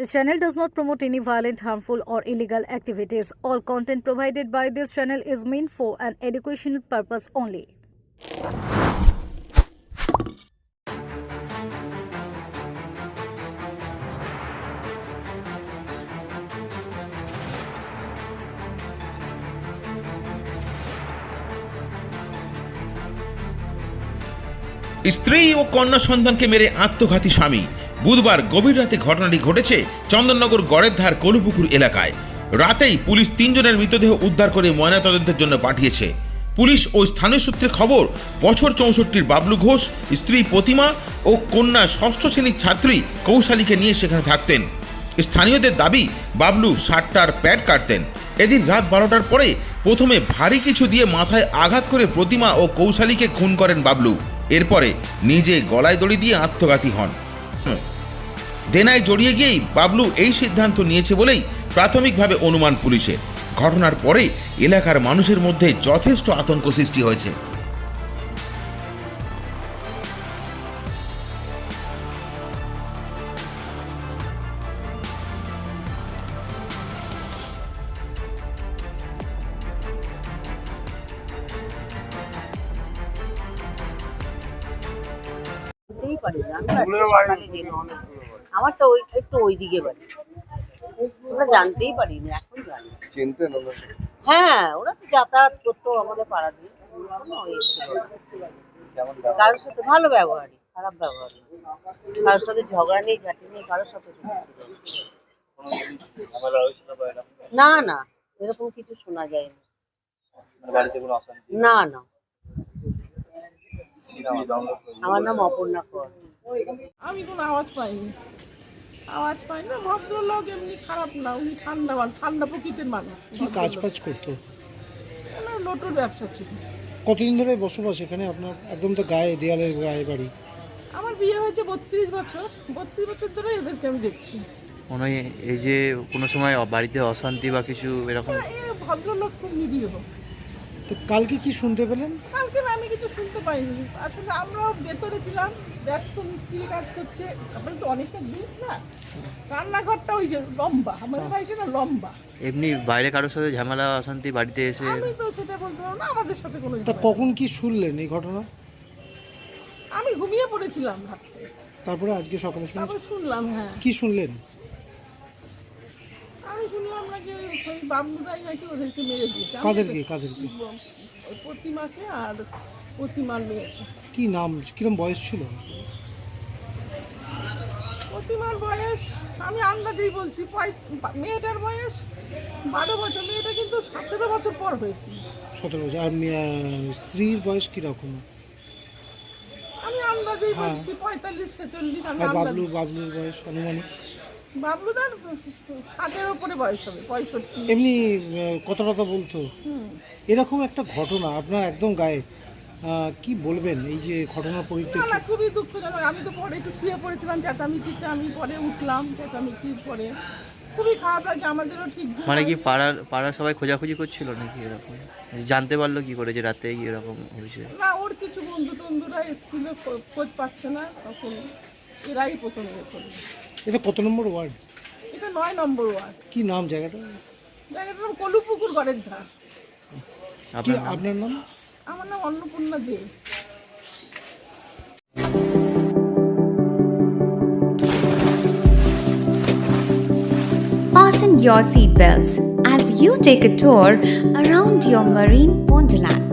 This channel does not promote any violent, harmful, or illegal activities. All content provided by this channel is meant for an educational purpose only. স্ত্রী ও কন্যা সন্তানকে মেরে আত্মঘাতী স্বামী বুধবার গভীর রাতে ঘটনাটি ঘটেছে চন্দননগর গড়ের ধার কলুপুকুর এলাকায়। রাতেই পুলিশ তিনজনের মৃতদেহ উদ্ধার করে ময়নাতদন্তের জন্য পাঠিয়েছে। পুলিশ ও স্থানীয় সূত্রে খবর, বছর চৌষট্টির বাবলু ঘোষ, স্ত্রী প্রতিমা ও কন্যা ষষ্ঠ শ্রেণির ছাত্রী কৌশালীকে নিয়ে সেখানে থাকতেন। স্থানীয়দের দাবি, বাবলু ষাটটার প্যাড কাটতেন। এদিন রাত বারোটার পরে প্রথমে ভারী কিছু দিয়ে মাথায় আঘাত করে প্রতিমা ও কৌশালীকে খুন করেন বাবলু। এরপরে নিজে গলায় দড়ি দিয়ে আত্মঘাতী হন। দেনায় জড়িয়ে গিয়েই বাবলু এই সিদ্ধান্ত নিয়েছে বলেই প্রাথমিকভাবে অনুমান পুলিশের। ঘটনার পরে এলাকার মানুষের মধ্যে যথেষ্ট আতঙ্ক সৃষ্টি হয়েছে। আমি আজকে সকালে গেলাম আমার তো ওই একটু ওই দিকে বাড়ি। আমরা জানতেই পারি না এখন জানি। চিনতেন হ্যাঁ ওরা তো যাতায়াত করতো আমাদের পাড়া দিয়ে। কারোর সাথে ভালো ব্যবহারই খারাপ ব্যবহার কারোর সাথে ঝগড়া নেই ঝাঁটি নেই কারোর সাথে না। না না এরকম কিছু শোনা যায় না না না। আমার নাম অপর্ণা কর। আমি কোনো আওয়াজ পাইনি। আওয়াজ পাই না ভদ্রলোক এমনি খারাপ না উনি ঠান্ডা মানুষ ঠান্ডা প্রকৃতির মানুষ। কি কাজ ফাজ করতো? ওনার লোটোর ব্যবসা ছিল। কতদিন ধরে বসবাস এখানে? আপনার একদম তো গায়ে দেয়ালের গায়ে বাড়ি। আমার বিয়ে হয়েছে বত্রিশ বছর। বত্রিশ বছর ধরে এদেরকে আমি দেখছি। মনে হয় এই যে কোনো সময় বাড়িতে অশান্তি বা কিছু এরকম? ভদ্রলোক খুব নিরীহ। তো কালকে কি শুনতে পেলেন? কালকে না আমি কিছু শুনতে পাইনি। আসলে আমরাও ভেতরে ছিলাম ব্যস্ত মিস্ত্রি কাজ করছে। তারপরে তো অনেকটা দূর না। রান্নাঘরটা ওই যে লম্বা আমাদের বাড়িটা না লম্বা। এমনি বাইরে কারোর সাথে ঝামেলা অশান্তি বাড়িতে এসে? আমি তো সেটা বলতে পারব না আমাদের সাথে কোনো তা ঝামেলা। কখন কি শুনলেন এই ঘটনা? আমি ঘুমিয়ে পড়েছিলাম রাত্রে তারপরে আজকে সকালে তারপর শুনলাম হ্যাঁ। কি শুনলেন? আমি শুনলাম নাকি সেই বাবলুদাই নাকি ওদেরকে মেরে দিয়েছে। কাদেরকে কাদেরকে? ওই প্রতিমাকে আর প্রতিমার মেয়েকে কি নাম কিরম বয়স ছিল? প্রতিমার বয়স আমি আন্দাজেই বলছি পঁয়- মেয়েটার বয়স বারো বছর। মেয়েটা কিন্তু সতেরো বছর পর হয়েছে। সতেরো বছর। আর মেয়ে- স্ত্রীর বয়স কীরকম? আমি আন্দাজেই হ্যাঁ। বলছি পঁয়তাল্লিশ ছেচল্লিশ আমি আর আন্দাজ বাবলু বাবলুর বয়স আনুমানিক? বাবলুদার ষাটের ওপরে বয়স হবে পঁয়ষট্টি। এমনি কথা টথা বলতো। এরকম একটা ঘটনা আপনার একদম গায়ে কি বলবেন এই যে ঘটনার না পরিপ্রেক্ষিতে? না খুবই দুঃখজনক। আমি তো পরে একটু শুয়ে পড়েছিলাম চেঁচামেচিতে আমি পরে উঠলাম চেঁচামেচির পরে। খুবই খারাপ লাগছে আমাদেরও ঠিক মানে কি পাড়ার পাড়ার সবাই খোঁজাখুঁজি করছিল নাকি এরকম? জানতে পারল কি করে যে রাতে এরকম হয়েছে? না ওর কিছু বন্ধু টন্ধুরা এসেছিল খোঁজ পাচ্ছে না তখন এরাই প্রথম করল। এটা কত নম্বর ওয়ার্ড? এটা নয় নম্বর ওয়ার্ড। কি নাম জায়গাটা? জায়গাটার নাম কলুপুকুর গড়ের ধার। কি আপনার নাম? আপনার নাম? আমার নাম অন্নপূর্ণা দে। Fasten your seatbelts as you take a tour around your marine wonderland.